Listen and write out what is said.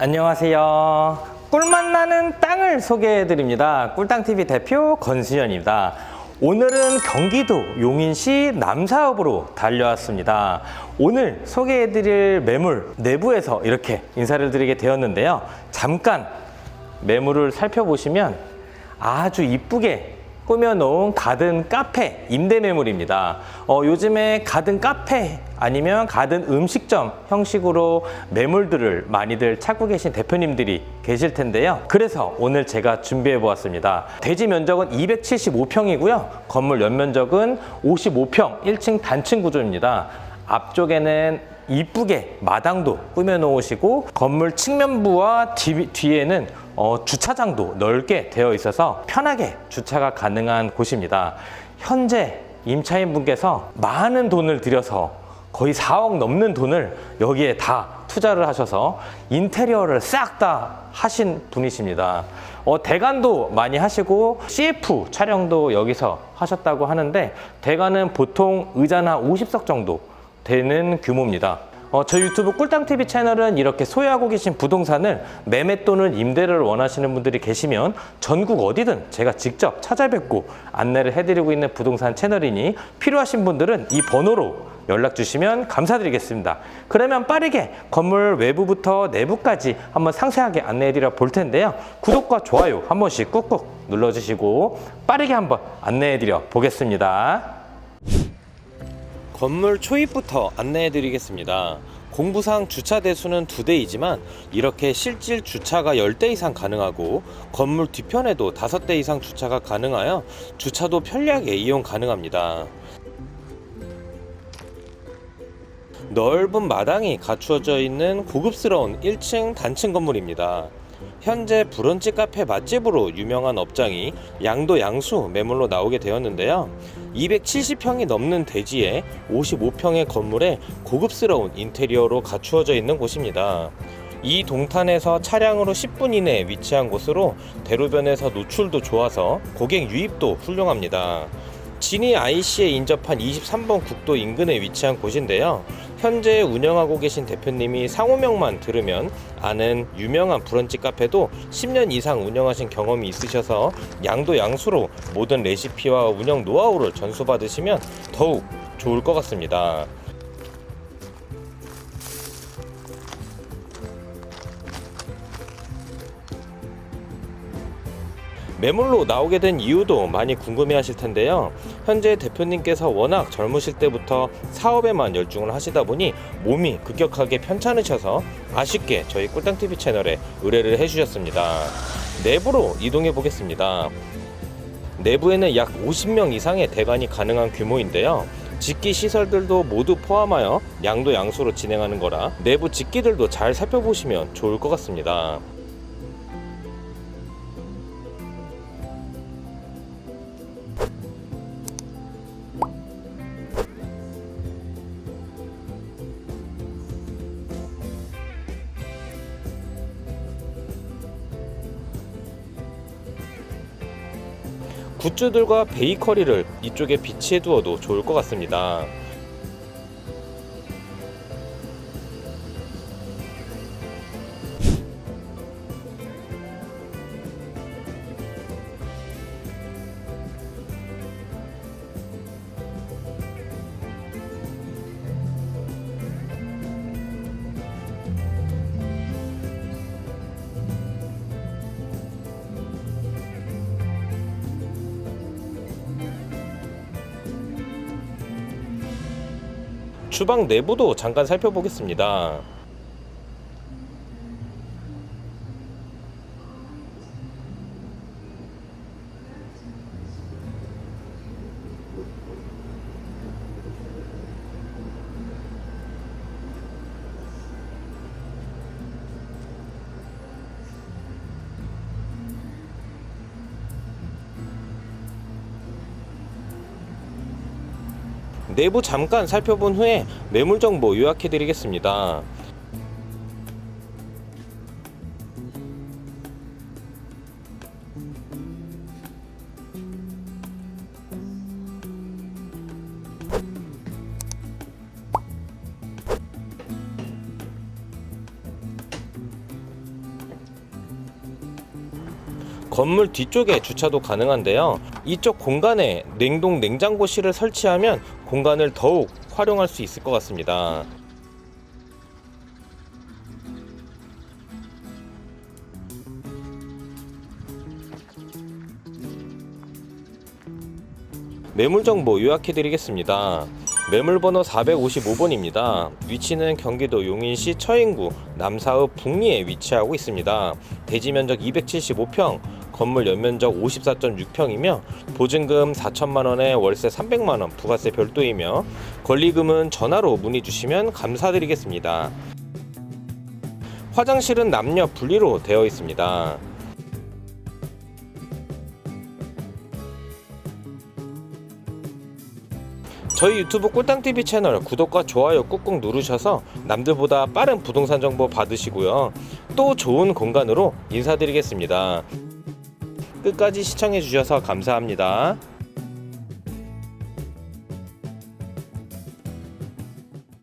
안녕하세요. 꿀맛 나는 땅을 소개해 드립니다. 꿀땅TV 대표 권수현입니다. 오늘은 경기도 용인시 남사읍으로 달려왔습니다. 오늘 소개해 드릴 매물 내부에서 이렇게 인사를 드리게 되었는데요. 잠깐 매물을 살펴보시면 아주 이쁘게 꾸며놓은 가든 카페 임대 매물입니다. 어, 요즘에 가든 카페 아니면 가든 음식점 형식으로 매물들을 많이들 찾고 계신 대표님들이 계실 텐데요. 그래서 오늘 제가 준비해 보았습니다. 대지 면적은 275평이고요. 건물 연면적은 55평 1층 단층 구조입니다. 앞쪽에는 이쁘게 마당도 꾸며 놓으시고 건물 측면부와 뒤, 뒤에는 어, 주차장도 넓게 되어 있어서 편하게 주차가 가능한 곳입니다. 현재 임차인 분께서 많은 돈을 들여서 거의 4억 넘는 돈을 여기에 다 투자를 하셔서 인테리어를 싹 다 하신 분이십니다. 어, 대관도 많이 하시고 CF 촬영도 여기서 하셨다고 하는데 대관은 보통 의자나 50석 정도 되는 규모입니다. 어, 저희 유튜브 꿀땅TV 채널은 이렇게 소유하고 계신 부동산을 매매 또는 임대를 원하시는 분들이 계시면 전국 어디든 제가 직접 찾아뵙고 안내를 해드리고 있는 부동산 채널이니 필요하신 분들은 이 번호로 연락 주시면 감사드리겠습니다. 그러면 빠르게 건물 외부부터 내부까지 한번 상세하게 안내해드려 볼 텐데요. 구독과 좋아요 한 번씩 꾹꾹 눌러주시고 빠르게 한번 안내해드려 보겠습니다. 건물 초입부터 안내해 드리겠습니다. 공부상 주차 대수는 두 대이지만 이렇게 실질 주차가 10대 이상 가능하고 건물 뒤편에도 5대 이상 주차가 가능하여 주차도 편리하게 이용 가능합니다. 넓은 마당이 갖추어져 있는 고급스러운 1층 단층 건물입니다. 현재 브런치 카페 맛집으로 유명한 업장이 양도 양수 매물로 나오게 되었는데요. 270평이 넘는 대지에 55평의 건물에 고급스러운 인테리어로 갖추어져 있는 곳입니다. 이 동탄에서 차량으로 10분 이내에 위치한 곳으로 대로변에서 노출도 좋아서 고객 유입도 훌륭합니다. 진이 IC에 인접한 23번 국도 인근에 위치한 곳인데요. 현재 운영하고 계신 대표님이 상호명만 들으면 아는 유명한 브런치 카페도 10년 이상 운영하신 경험이 있으셔서 양도 양수로 모든 레시피와 운영 노하우를 전수받으시면 더욱 좋을 것 같습니다. 매물로 나오게 된 이유도 많이 궁금해 하실 텐데요. 현재 대표님께서 워낙 젊으실 때부터 사업에만 열중을 하시다 보니 몸이 급격하게 편찮으셔서 아쉽게 저희 꿀땅TV 채널에 의뢰를 해주셨습니다. 내부로 이동해 보겠습니다. 내부에는 약 50명 이상의 대관이 가능한 규모인데요. 직기 시설들도 모두 포함하여 양도 양수로 진행하는 거라 내부 직기들도 잘 살펴보시면 좋을 것 같습니다. 굿즈들과 베이커리를 이쪽에 비치해 두어도 좋을 것 같습니다. 주방 내부도 잠깐 살펴보겠습니다. 내부 잠깐 살펴본 후에 매물 정보 요약해 드리겠습니다. 건물 뒤쪽에 주차도 가능한데요. 이쪽 공간에 냉동 냉장고실을 설치하면 공간을 더욱 활용할 수 있을 것 같습니다. 매물 정보 요약해 드리겠습니다. 매물 번호 455번입니다. 위치는 경기도 용인시 처인구 남사읍 북리에 위치하고 있습니다. 대지 면적 275평, 건물 연면적 54.6평이며 보증금 4천만 원에 월세 300만 원, 부가세 별도이며 권리금은 전화로 문의 주시면 감사드리겠습니다. 화장실은 남녀 분리로 되어 있습니다. 저희 유튜브 꿀땅TV 채널 구독과 좋아요 꾹꾹 누르셔서 남들보다 빠른 부동산 정보 받으시고요. 또 좋은 공간으로 인사드리겠습니다. 끝까지 시청해 주셔서 감사합니다.